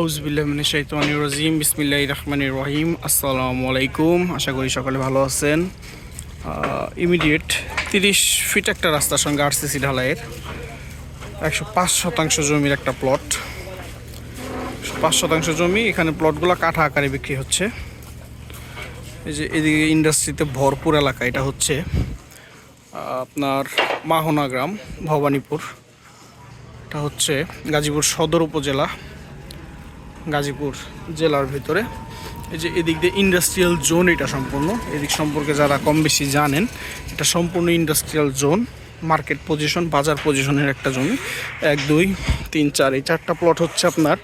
আউজবিল্লামিন শৈতানি রাজিম বিসমিল্লাহ রহমানির রহিম। আসসালামু আলাইকুম, আশা করি সকালে ভালো আছেন। ইমিডিয়েট তিরিশ ফিট একটা রাস্তার সঙ্গে আরসিসি ঢালাইয়ের একশো পাঁচ শতাংশ জমির একটা প্লট পাঁচ শতাংশ জমি, এখানে প্লটগুলো কাঠা আকারে বিক্রি হচ্ছে। এই যে এদিকে ইন্ডাস্ট্রিতে ভরপুর এলাকা, এটা হচ্ছে আপনার মাহনা গ্রাম, ভবানীপুর। এটা হচ্ছে গাজীপুর সদর উপজেলা। গাজীপুর জেলার ভিতরে। এই যে এদিক দিয়ে ইন্ডাস্ট্রিয়াল জোন এটা সম্পূর্ণ। এদিক সম্পর্কে যারা কম বেশি জানেন, এটা সম্পূর্ণ ইন্ডাস্ট্রিয়াল জোন মার্কেট পজিশন বাজার পজিশনের একটা জমি। এক, দুই, তিন, চার, এই চারটা প্লট হচ্ছে আপনার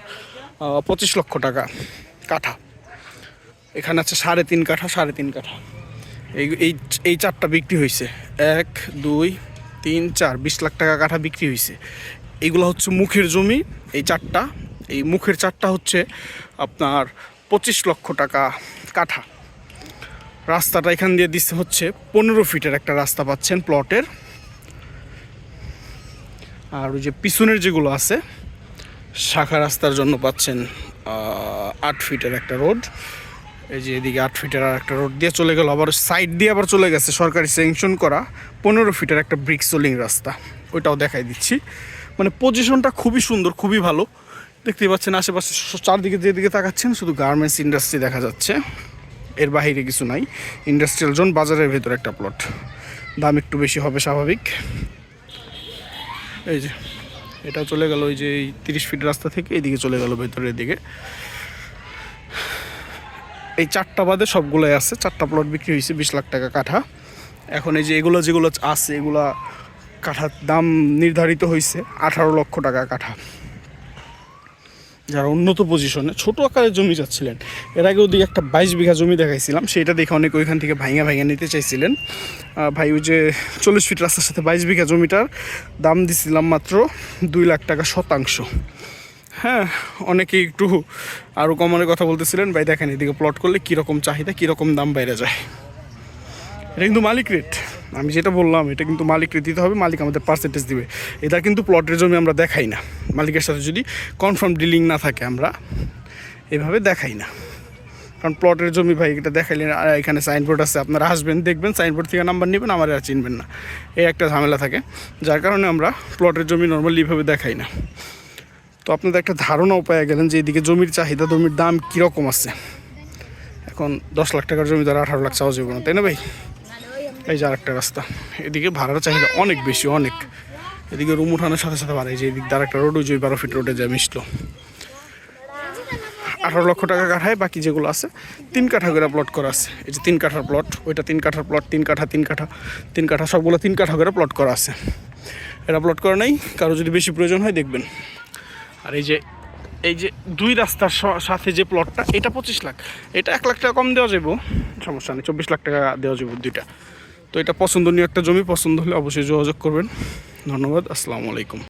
পঁচিশ লক্ষ টাকা কাঠা। এখানে আছে সাড়ে তিন কাঠা, সাড়ে তিন কাঠা। এই এই এই চারটা বিক্রি হয়েছে এক, দুই, তিন, চার, বিশ লাখ টাকা কাঠা বিক্রি হয়েছে এইগুলো হচ্ছে মুখের জমি, এই চারটা। এই মুখের চারটা হচ্ছে আপনার পঁচিশ লক্ষ টাকা কাঠা। রাস্তাটা এখান দিয়ে দিচ্ছে হচ্ছে পনেরো ফিটের একটা রাস্তা পাচ্ছেন প্লটের। আর ওই যে পিছনের যেগুলো আছে, শাখা রাস্তার জন্য পাচ্ছেন আট ফিটের একটা রোড। এই যে এদিকে আট ফিটের আর একটা রোড দিয়ে চলে গেল, আবার সাইড দিয়ে আবার চলে গেছে সরকারি স্যাংশন করা পনেরো ফিটের একটা ব্রিক সোলিং রাস্তা। ওইটাও দেখাই দিচ্ছি। মানে পজিশনটা খুবই সুন্দর, খুবই ভালো। দেখতেই পাচ্ছেন আশেপাশে চারদিকে যেদিকে তাকাচ্ছেন, শুধু গার্মেন্টস ইন্ডাস্ট্রি দেখা যাচ্ছে। এর বাইরে কিছু নাই। ইন্ডাস্ট্রিয়াল জোন বাজারের ভেতর একটা প্লট দাম একটু বেশি হবে, স্বাভাবিক। এই যে, এটা চলে গেল ওই যে এই তিরিশ ফিট রাস্তা থেকে, এদিকে চলে গেল ভেতরের দিকে। এই চারটা বাদে সবগুলোই আছে। চারটা প্লট বিক্রি হয়েছে বিশ লাখ টাকা কাঠা। এখন এই যে এগুলো যেগুলো আছে, এগুলা কাঠার দাম নির্ধারিত হয়েছে আঠারো লক্ষ টাকা কাঠা। যারা উন্নত পজিশনে ছোট আকারের জমি যাচ্ছিলেন এর আগে ওদিকে একটা বাইশ বিঘা জমি দেখাইছিলাম সেটা দেখে অনেকে ওইখান থেকে ভাঙা ভাঙা নিতে চাইছিলেন। ভাই, ওই যে চল্লিশ ফিট রাস্তার সাথে বাইশ বিঘা জমিটার দাম দিছিলাম মাত্র দুই লাখ টাকা শতাংশ। হ্যাঁ অনেকে একটু আরও কমানোর কথা বলতেছিলেন, ভাই দেখেন এদিকে প্লট করলে কীরকম চাহিদা, কীরকম দাম বাইরে যায়। এটা কিন্তু মালিক রেট আমি যেটা বললাম, এটা কিন্তু মালিক রেট দিতে হবে, মালিক আমাদের পার্সেন্টেজ দিবে। এটা কিন্তু প্লটের জমি আমরা দেখাই না। মালিকের সাথে যদি কনফার্ম ডিলিং না থাকে আমরা, এভাবে দেখাই না। কারণ প্লটের জমি ভাই, এটা দেখাইলে আর এখানে সাইনবোর্ড আছে, আপনারা আসবেন, দেখবেন সাইনবোর্ড থেকে নাম্বার নেবেন, আমার আর চিনবেন না। এই একটা ঝামেলা থাকে, যার কারণে আমরা প্লটের জমি নর্মালি এভাবে দেখাই না। তো আপনাদের একটা ধারণাও পেয়ে গেলেন যে এদিকে জমির চাহিদা, জমির দাম কীরকম আছে? এখন দশ লাখ টাকার জমি তারা আঠারো লাখ চাওয়া যাবে না, তাই না ভাই? এই যে আরেকটা রাস্তা। এদিকে ভাড়ার চাহিদা অনেক বেশি, অনেক। এদিকে রুম উঠানোর সাথে সাথে বাড়াই যে এদিক দিয়ে আরেকটা রোড ওই বারো ফিট রোডে যায় মিশলো। আঠারো লক্ষ টাকা কাঠায় বাকি যেগুলো আছে, তিন কাঠা করে প্লট করা আছে। এই যে তিন কাঠার প্লট ওইটা তিন কাঠার প্লট তিন কাঠা তিন কাঠা তিন কাঠা, সবগুলো তিন কাঠা করে প্লট করা আছে। এটা প্লট করা নাই, কারও যদি বেশি প্রয়োজন হয় দেখবেন। আর এই যে এই যে দুই রাস্তার সাথে যে প্লটটা এটা পঁচিশ লাখ। এটা এক লাখ টাকা কম দেওয়া যাব সমস্যা নেই, চব্বিশ লাখ টাকা দেওয়া যাব দুইটা। তো এটা পছন্দনীয় একটা জমি পছন্দ হলে অবশ্যই যোগাযোগ করবেন। ধন্যবাদ আসসালামু আলাইকুম।